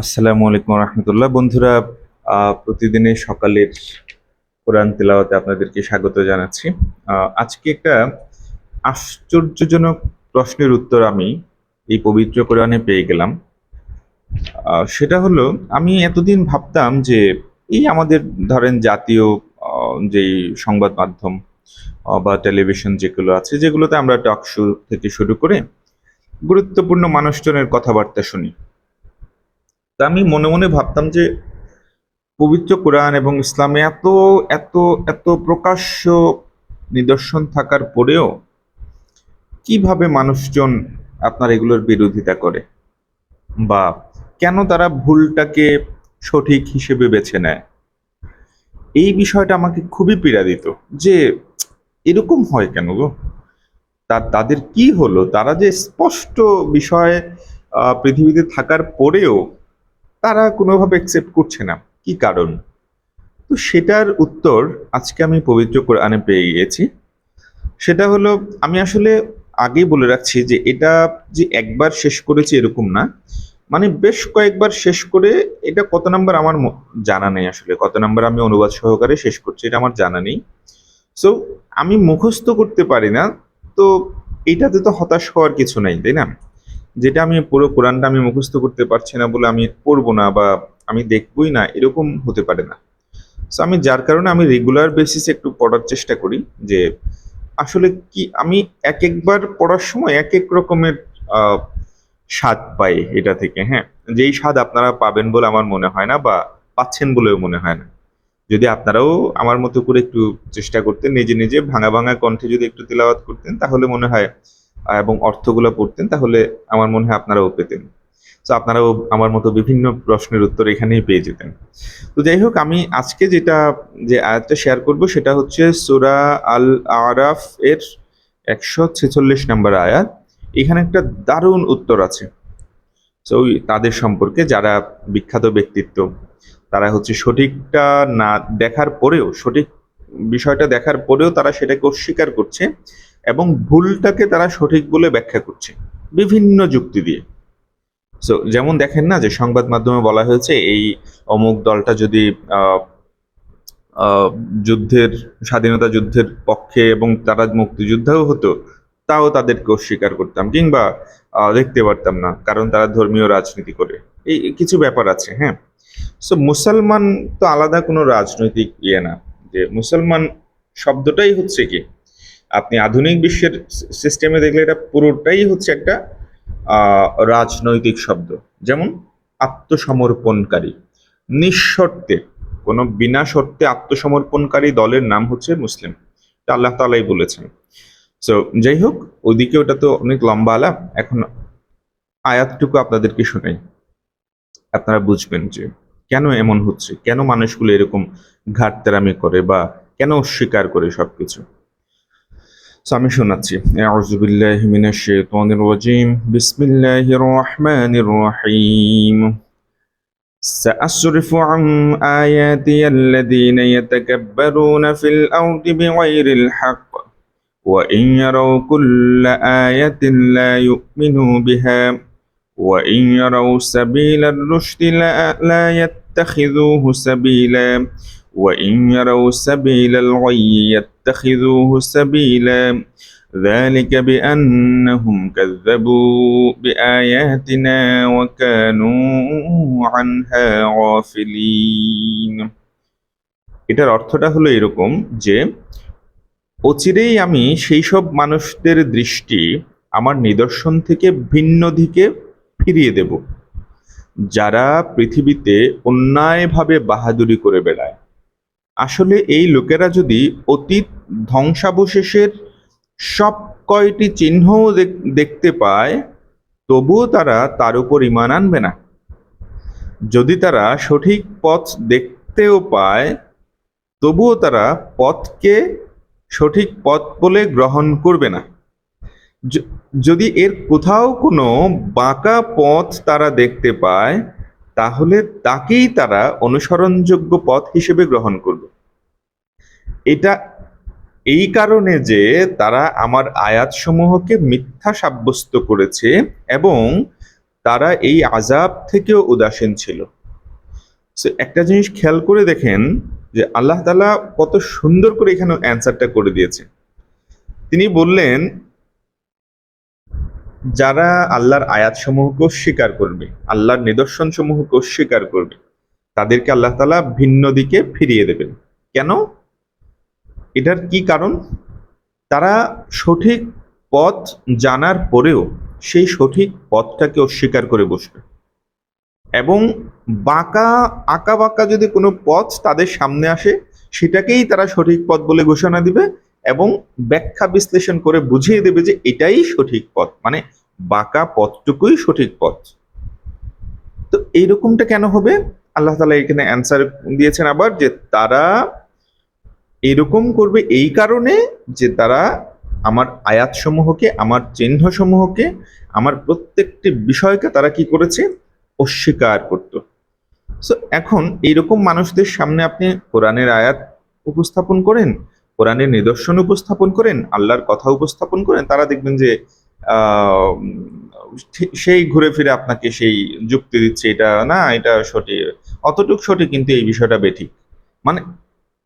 আসসালামু আলাইকুম রহমতুল্লাহ। বন্ধুরা প্রতিদিনের সকালের কোরআন তেলাওয়াতে আপনাদেরকে স্বাগত জানাচ্ছি। আজকে একটা আশ্চর্যজনক প্রশ্নের উত্তর আমি এই পবিত্র কোরআনে পেয়ে গেলাম। সেটা হলো, আমি এতদিন ভাবতাম যে এই আমাদের ধরেন জাতীয় যেই সংবাদ মাধ্যম বা টেলিভিশন যেগুলো আছে, যেগুলোতে আমরা টক শো থেকে শুরু করে গুরুত্বপূর্ণ মানুষজনের কথাবার্তা শুনি। তা আমি মনে মনে ভাবতাম যে পবিত্র কোরআন এবং ইসলামে এত এত এত প্রকাশ্য নিদর্শন থাকার পরেও কীভাবে মানুষজন আপনার এগুলোর বিরোধিতা করে? বা কেন তারা ভুলটাকে সঠিক হিসেবে বেছে নেয়? এই বিষয়টা আমাকে খুবই পীড়া দিত যে এরকম হয় কেন গো? তা, তাদের কি হলো? তারা যে স্পষ্ট বিষয়ে পৃথিবীতে থাকার পরেও তারা কোনোভাবে অ্যাকসেপ্ট করছে না। কি কারণ? তো সেটার উত্তর আজকে আমি পবিত্র কোরআনে পেয়ে গিয়েছি। সেটা হলো, আমি আসলে আগেই বলে রাখছি যে এটা যে একবার শেষ করেছি এরকম না। মানে বেশ কয়েকবার শেষ করে এটা কত নাম্বার আমার জানা নেই আসলে। কত নাম্বার আমি অনুবাদ সহকারে শেষ করছি এটা আমার জানা নেই। সো আমি মুখস্থ করতে পারি না। তো এটাতে তো হতাশ হওয়ার কিছু নাই, তাই না? যেটা আমি পুরো কোরআনটা আমি মুখস্থ করতে পারছি না বলে আমি পড়ব না বা আমি দেখবই না, এরকম হতে পারে না। সো আমি যার কারণে আমি রেগুলার বেসিসে একটু পড়ার চেষ্টা করি যে আসলে কি, আমি এক একবার পড়ার সময় এক এক রকমের স্বাদ পাই এটা থেকে হ্যাঁ? যেই স্বাদ আপনারা পাবেন বলে আমার মনে হয় না বা পাচ্ছেন বলেও মনে হয় না। যদি আপনারাও আমার মতো করে একটু চেষ্টা করতেন, নিজে নিজে ভাঙা ভাঙা কণ্ঠে যদি একটু তেলাওয়াত করতেন, তাহলে মনে হয় এবং অর্থগুলো পড়তেন, তাহলে আমার মনে হয় আপনারাও পেতেন। তো আপনারাও আমার মতো বিভিন্ন প্রশ্নের উত্তর এখানেই পেয়ে যেতেন। তো যাই হোক, আমি আজকে যেটা, যে আয়াতটা শেয়ার করব সেটা হচ্ছে সুরা আল আরাফ এর একশো ছেচল্লিশ নম্বর আয়াত। এখানে একটা দারুণ উত্তর আছে। তো তাদের সম্পর্কে যারা বিখ্যাত ব্যক্তিত্ব, তারা হচ্ছে সঠিকটা না দেখার পরেও, সঠিক বিষয়টা দেখার পরেও তারা সেটাকে অস্বীকার করছে। এবং ভুলটাকে তারা সঠিক বলে ব্যাখ্যা করছে বিভিন্ন যুক্তি দিয়ে। সো যেমন দেখেন না যে সংবাদ মাধ্যমে বলা হয়েছে এই অমুক দলটা যদি যুদ্ধের, স্বাধীনতা যুদ্ধের পক্ষে এবং তারা মুক্তিযোদ্ধাও হতো, তাও তাদেরকে অস্বীকার করতাম কিংবা দেখতে পারতাম না কারণ তারা ধর্মীয় রাজনীতি করে। এই কিছু ব্যাপার আছে হ্যাঁ? সো মুসলমান তো আলাদা কোনো রাজনৈতিক ইয়ে না। যে মুসলমান শব্দটাই হচ্ছে কি? আপনি আধুনিক বিশ্বের সিস্টেমে দেখলে এটা পুরোটাই হচ্ছে একটা রাজনৈতিক শব্দ। যেমন আত্মসমর্পণকারী। নিঃশর্তে, কোনো বিনা শর্তে আত্মসমর্পণকারী দলের নাম হচ্ছে মুসলিম। এটা আল্লাহ তালাই বলেছেন। সো যাই হোক, ওদিকে ওটা তো অনেক লম্বা আলাপ। এখন আয়াতটুকু আপনাদেরকে শোনাই। আপনারা বুঝবেন যে কেন এমন হচ্ছে? কেন মানুষগুলো এরকম ঘাটতেরামি করে বা কেন অস্বীকার করে সবকিছু? সো আমি শোনাচ্ছি আউযু বিল্লাহি মিনাশ শাইতানির রাজিম বিসমিল্লাহির রহমানির রহিম سأصرف عن آياتي الذين يتكبرون في الأرض بغير الحق وإن يروا كل آية لا يؤمنوا بها وإن يروا سبيل الرشد لا, لا يتخذوه سبيلا وإن يروا سبيل الغي يتخذوه سبيلا ذلك بأنهم كذبوا بآياتنا وكانوا عنها غافلين এটার অর্থটা হলো এরকম যে অচিরেই আমি সেই সব মানুষদের দৃষ্টি আমার নিদর্শন থেকে ভিন্ন দিকে ফিরিয়ে দেব যারা পৃথিবীতে অন্যায়ভাবে বাহাদুরি করে বেড়ায় আসলে এই লোকেরা যদি অতীত ধ্বংসাবশেষের সব কয়টি চিহ্নও দেখ- দেখতে পায়, তবুও তারা তার উপর ইমান আনবে না। যদি তারা সঠিক পথ দেখতেও পায়, তবুও তারা পথকে সঠিক পথ বলে গ্রহণ করবে না। যদি এর কোথাও কোনো বাঁকা পথ তারা দেখতে পায় তাহলে তাকেই তারা অনুসরণযোগ্য পথ হিসেবে গ্রহণ করবে। এটা এই কারণে যে তারা আমার আয়াতসমূহকে মিথ্যা সাব্যস্ত করেছে এবং তারা এই আজাব থেকেও উদাসীন ছিল। একটা জিনিস খেয়াল করে দেখেন যে আল্লাহ তালা কত সুন্দর করে এখানে অ্যান্সারটা করে দিয়েছে। তিনি বললেন যারা আল্লাহর আয়াত সমূহকে অস্বীকার করবে, আল্লাহর নিদর্শন সমূহকে অস্বীকার করবে, তাদেরকে আল্লাহ তালা ভিন্ন দিকে ফিরিয়ে দেবেন। কেন? এটার কি কারণ? তারা সঠিক পথ জানার পরেও সেই সঠিক পথটাকে অস্বীকার করে বসবে। এবং বাঁকা আঁকা বাঁকা যদি কোনো পথ তাদের সামনে আসে, সেটাকেই তারা সঠিক পথ বলে ঘোষণা দিবে। এবং ব্যাখ্যা বিশ্লেষণ করে বুঝিয়ে দেবে যে এটাই সঠিক পথ মানে বাঁকা পথটুকুই সঠিক পথ। তো এইরকমটা কেন হবে? আল্লাহ তালা এখানে অ্যান্সার দিয়েছেন আবার যে তারা এরকম করবে এই কারণে যে তারা আমার আয়াতসমূহকে, আমার চিহ্নসমূহকে, আমার প্রত্যেকটি বিষয়কে তারা কি করেছে? অস্বীকার করত। সো এখন এইরকম মানুষদের সামনে আপনি কোরআনের আয়াত উপস্থাপন করেন কোরআনের নিদর্শন উপস্থাপন করেন, আল্লাহর কথা উপস্থাপন করেন, তারা দেখবেন যে সেই ঘুরে ফিরে আপনাকে সেই যুক্তি দিচ্ছে, এটা না, এটা সঠিক। অতটুক সঠিক কিন্তু এই বিষয়টা বেঠিক। মানে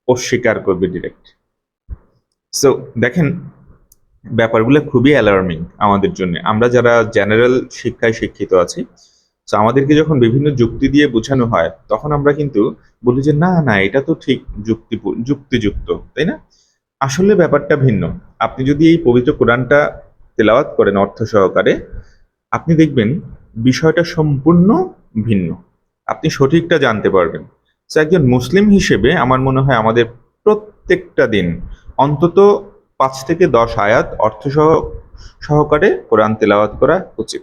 অস্বীকার করবে ডিরেক্ট সো দেখেন, ব্যাপারগুলো খুবই অ্যালার্মিং আমাদের জন্য। আমরা যারা জেনারেল শিক্ষায় শিক্ষিত আছি তো আমাদেরকে যখন বিভিন্ন যুক্তি দিয়ে বোঝানো হয়, তখন আমরা কিন্তু বলি যে, না না, এটা তো ঠিক যুক্তি যুক্তিযুক্ত তাই না? আসলে ব্যাপারটা ভিন্ন। আপনি যদি এই পবিত্র কোরআনটা তেলাওয়াত করেন অর্থ সহকারে, আপনি দেখবেন বিষয়টা সম্পূর্ণ ভিন্ন। আপনি সঠিকটা জানতে পারবেন। তো একজন মুসলিম হিসেবে আমার মনে হয় আমাদের প্রত্যেকটা দিন অন্তত পাঁচ থেকে দশ আয়াত অর্থ সহ, সহকারে কোরআন তেলাওয়াত করা উচিত।